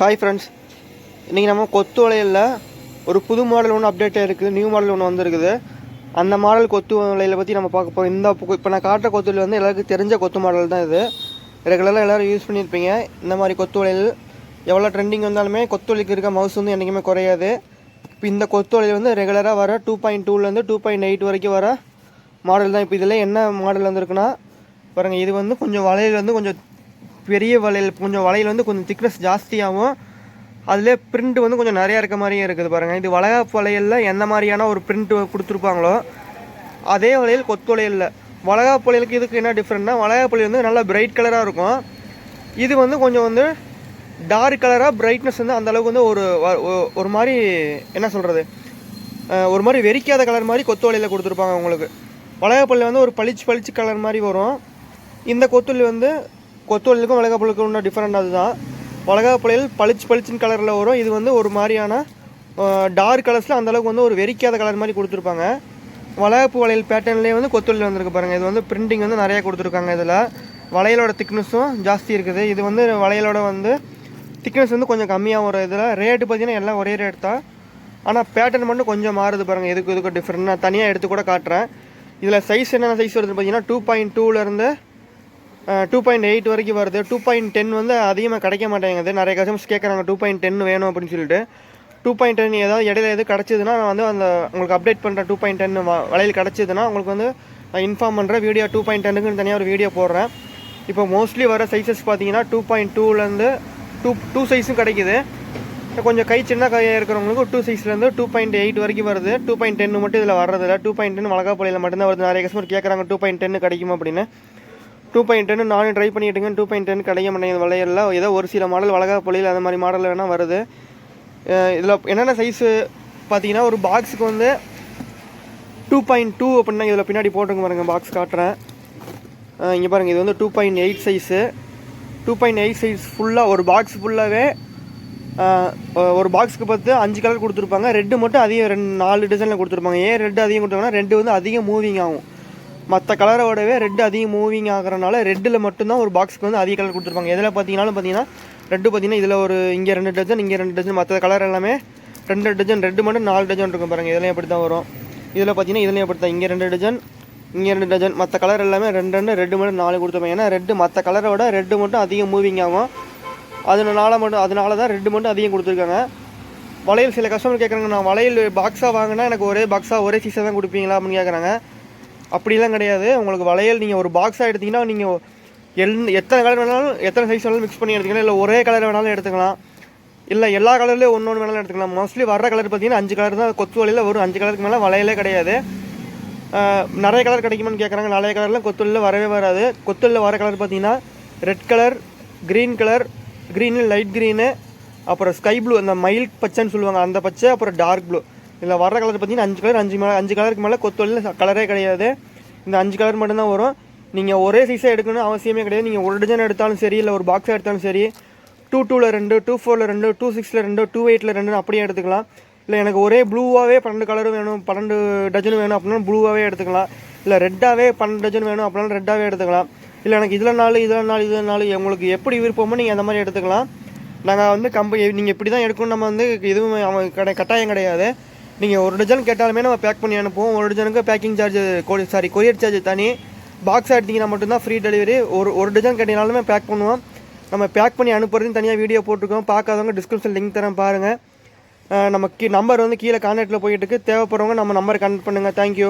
Hi friends இன்றைக்கி நம்ம கொத்து வளையலில் ஒரு புது மாடல் ஒன்று அப்டேட் இருக்குது. நியூ மாடல் ஒன்று வந்திருக்குது. அந்த மாடல் கொத்து வளையலை பற்றி நம்ம பார்க்க போகிறோம் இந்த இப்போ நான் காட்டுற கொத்துல வந்து எல்லாருக்கும் தெரிஞ்ச கொத்து மாடல் தான் இது. ரெகுலராக எல்லோரும் யூஸ் பண்ணியிருப்பீங்க. இந்த மாதிரி கொத்து வளையல் எவ்வளோ ட்ரெண்டிங் வந்தாலுமே கொத்து வலிக்கு இருக்க மவுஸ் வந்து என்றைக்குமே குறையாது. இப்போ இந்த கொத்து வளையல் வந்து ரெகுலராக வர டூ பாயிண்ட் டூலேருந்து டூ பாயிண்ட் எயிட் வரைக்கும் வர மாடல் தான். இப்போ இதில் என்ன மாடல் வந்திருக்குன்னா பாருங்கள் இது வந்து கொஞ்சம் வளையல் வந்து கொஞ்சம் பெரிய வளையல் கொஞ்சம் வளையல் வந்து கொஞ்சம் திக்னஸ் ஜாஸ்தியாகவும் அதிலே பிரிண்ட் வந்து கொஞ்சம் நிறையா இருக்க மாதிரியும் இருக்குது பாருங்கள் இது வளைகாப்பு வளையலில் எந்த மாதிரியான ஒரு பிரிண்ட் கொடுத்துருப்பாங்களோ அதே வளையல் கொத்து வளையலில் வளைகாப்பு வளையலுக்கு இதுக்கு என்ன டிஃப்ரெண்ட்னா வளைகாப்பு வந்து நல்லா பிரைட் கலராக இருக்கும். இது வந்து கொஞ்சம் வந்து டார்க் கலராக பிரைட்னஸ் வந்து அந்த அளவுக்கு வந்து ஒரு ஒரு மாதிரி என்ன சொல்கிறது ஒரு மாதிரி வெறிக்காத கலர் மாதிரி கொத்து வளையலில் கொடுத்துருப்பாங்க உங்களுக்கு. வளைகாப்பள்ளி வந்து ஒரு பளிச்சு பளிச்சு கலர் மாதிரி வரும். இந்த கொத்துள்ளி வந்து கொத்துவலிக்கும் வளைகாப்பள்ளிக்கும் உள்ள டிஃப்ரெண்ட் அதுதான். வளைகாப்பள்ளியில் பளிச்சு பளிச்சின் கலரில் வரும். இது வந்து ஒரு மாதிரியான டார்க் கலர்ஸில் அந்தளவுக்கு வந்து ஒரு வெறிக்காத கலர் மாதிரி கொடுத்துருப்பாங்க. வளையப்பு வளையல் பேட்டர்ன்லேயே வந்து கொத்தொழில் வந்திருக்கு பாருங்கள் இது வந்து பிரிண்டிங் வந்து நிறையா கொடுத்துருக்காங்க இதில். வளையலோட திக்னஸும் ஜாஸ்தி இருக்குது. இது வந்து வளையலோட வந்து திக்னஸ் வந்து கொஞ்சம் கம்மியாக வரும் இதில். ரேட்டு பார்த்தீங்கன்னா எல்லாம் ஒரே ரேட் தான். ஆனால் பேட்டர்ன் மட்டும் கொஞ்சம் மாறுது பாருங்கள் இதுக்கு இதுக்கு டிஃப்ரெண்ட் நான் தனியாக எடுத்து கூட காட்டுறேன். இதில் சைஸ் என்னென்ன சைஸ் வருது பார்த்தீங்கன்னா டூ பாயிண்ட் டூலேருந்து டூ பாயிண்ட் எயிட் வரைக்கும் வருது டூ பாயிண்ட் டென் வந்து அதிகமாக கிடைக்க மாட்டேங்குது நிறைய கஸ்டமர்ஸ் கேட்குறாங்க டூ பாயிண்ட் டென் வேணும் அப்படின்னு சொல்லிட்டு டூ பாயிண்ட் டென் ஏதாவது இடையில எது கிடச்சிதுன்னா நான் வந்து அந்த உங்களுக்கு அப்டேட் பண்ணுறேன் டூ பாயிண்ட் டென் வளையல் கிடச்சிதுன்னா உங்களுக்கு வந்து நான் இன்ஃபார்ம் பண்ணுறேன் வீடியோ டூ பாயிண்ட் டென்னுக்குன்னு தனியாக ஒரு வீடியோ போடுறேன் இப்போ மோஸ்ட்லி வர சைஸஸ் பார்த்தீங்கன்னா டூ பாயிண்ட் டூலேருந்து டூ டூ சைஸும் கிடைக்குது கொஞ்சம் கை சின்ன கையாக இருக்கிறவங்களுக்கு டூ சைஸ்லேருந்து டூ பாயிண்ட் எயிட் வரைக்கும் வருது டூ பாயிண்ட் டென் மட்டும் இதில் வர்றதில்ல டூ பாயிண்ட் டென் மலகாப்பள்ளியில் மட்டும்தான் வருது நிறைய கஸ்டமர் கேட்குறாங்க டூ பாயிண்ட் டென் கிடைக்குமா அப்படின்னு டூ பாயிண்ட் டென்னு நானும் ட்ரை பண்ணிட்டுங்க டூ பாயிண்ட் டென் கிடைக்க மாட்டேங்குது வளையலில் ஏதோ ஒரு சில மாடல் வளகாப்பள்ளியில் அந்த மாதிரி மாடல் வேணால் வருது. இதில் என்னென்ன சைஸு பார்த்தீங்கன்னா ஒரு பாக்ஸுக்கு வந்து டூ பாயிண்ட் டூ அப்படின்னா இதில் பின்னாடி போட்டுங்க பாருங்கள் பாக்ஸ் காட்டுறேன். இங்கே பாருங்கள் இது வந்து two point eight size two point eight size ஃபுல்லாக ஒரு பாக்ஸ் ஃபுல்லாகவே ஒரு பாக்ஸுக்கு பார்த்து அஞ்சு கலர் கொடுத்துருப்பாங்க. ரெட்டு மட்டும் அதிகம் ரெண்டு நாலு டிசைனில் கொடுத்துருப்பாங்க. ஏன் ரெட்டு அதிகம் கொடுத்தாங்கன்னா ரெண்டு வந்து அதிகம் மூவிங் ஆகும். மற்ற கலரோடவே ரெட் அதிகம் மூவிங் ஆகிறனால ரெட்டில் மட்டும்தான் ஒரு பாக்ஸுக்கு வந்து அதிக கலர் கொடுத்துருப்பாங்க. எதில் பார்த்தீங்கன்னாலும் பார்த்தீங்கன்னா ரெட்டு பார்த்தீங்கன்னா இதில் ஒரு இங்கே ரெண்டு டஜன் இங்கே ரெண்டு டஜன் மற்ற கலர் எல்லாமே ரெண்டு டஜன் ரெட்டு மட்டும் நாலு டஜன் இருக்கும் பாருங்கள் இதெல்லாம் எப்படி தான் வரும். இதில் பார்த்தீங்கன்னா இதுலேயும் எப்படி தான் இங்கே ரெண்டு டஜன் இங்கே ரெண்டு டஜன் மற்ற கலர் எல்லாமே ரெண்டு ரெண்டு ரெட்டு மட்டும் நாலு கொடுத்துருப்பாங்க. ஏன்னா ரெட்டு மற்ற கலரோட ரெட்டு மட்டும் அதிகம் மூவிங் ஆகும். அதனால மட்டும் அதனால தான் ரெட்டு மட்டும் அதிகம் கொடுத்துருக்காங்க. வளையல் சில கஸ்டமர் கேட்குறாங்க நான் வளையல் பாக்ஸாக வாங்கினா எனக்கு ஒரே பாக்ஸாக ஒரே சீஸாக தான் கொடுப்பீங்களா? அப்படின்னு கேட்குறாங்க அப்படிலாம் கிடையாது. உங்களுக்கு வளையல் நீங்கள் ஒரு பாக்ஸாக எடுத்தீங்கன்னா நீங்கள் எல் எத்தனை கலர் வேணாலும் எத்தனை சைஸ் வேணாலும் மிக்ஸ் பண்ணி எடுத்துக்கலாம். இல்லை ஒரே கலர் வேணாலும் எடுத்துக்கலாம். இல்லை எல்லா கலர்லேயும் ஒன்று ஒன்று வேணாலும் எடுத்துக்கலாம். மோஸ்ட்லி வர்ற கலர் பார்த்தீங்கன்னா அஞ்சு கலர் தான். கொத்து வலையில் ஒரு அஞ்சு கலருக்கு மேலே வளையலே கிடையாது. நிறைய கலர் கிடைக்குமான்னு கேட்குறாங்க நிறைய கலர்லாம் கொத்துலில் வரவே வராது. கொத்துலில் வர கலர் பார்த்தீங்கன்னா red colour green colour green light green அப்புறம் ஸ்கை ப்ளூ அந்த மயில் பச்சைன்னு சொல்லுவாங்க. அந்த பச்சை அப்புறம் டார்க் ப்ளூ இதில் வர கலர் பார்த்தீங்கன்னா அஞ்சு கலர் அஞ்சு மேலே அஞ்சு கலருக்கு மேலே கொத்தொழில் கலரே கிடையாது. இந்த அஞ்சு கலர் மட்டும்தான் வரும். நீங்கள் ஒரே சைஸாக எடுக்கணும் அவசியமே கிடையாது. நீங்கள் ஒரு டஜன் எடுத்தாலும் சரி இல்லை ஒரு பாக்ஸாக எடுத்தாலும் சரி டூ டூவில் ரெண்டு டூ ஃபோரில் ரெண்டு டூ சிக்ஸில் ரெண்டு டூ எயிட்டில் ரெண்டு அப்படியே எடுத்துக்கலாம். இல்லை எனக்கு ஒரே ப்ளூவாகவே பன்னெண்டு கலரும் வேணும் பன்னெண்டு டஜன் வேணும் அப்படின்னா ப்ளூவாகவே எடுத்துக்கலாம். இல்லை ரெட்டாகவே பன்னெண்டு டஜன் வேணும் அப்படின்னா ரெட்டாகவே எடுத்துக்கலாம். இல்லை எனக்கு இதில் நாலு இதில் நாலு இதில் நாலு உங்களுக்கு எப்படி விருப்பமோ நீங்கள் அந்த மாதிரி எடுத்துக்கலாம். நாங்கள் வந்து கம்பெனி நீங்கள் இப்படி தான் எடுக்கணும் நம்ம வந்து எதுவும் அவன் கடை கட்டாயம் கிடையாது. நீங்கள் ஒரு டஜன் கேட்டாலுமே நம்ம பேக் பண்ணி அனுப்புவோம். ஒரு டஜனுக்கு packing charge sorry courier charge தனி. பாக்ஸ் எடுத்தீங்கன்னா மட்டும்தான் ஃப்ரீ டெலிவரி ஒரு ஒரு டஜன் கேட்டீங்கனாலுமே பேக் பண்ணுவோம். நம்ம பேக் பண்ணி அனுப்புறதுன்னு தனியாக வீடியோ போட்டிருக்கோம். பார்க்காதவங்க டிஸ்கிரிப்ஷன் லிங்க் தரேன் பாருங்கள் நம்ம கீ நம்பர் வந்து கீழே கான்டாக்டில் போயிட்டு இருக்கு. தேவைப்படுறவங்க நம்ம நம்பர் கனெக்ட் பண்ணுங்கள் தேங்க்யூ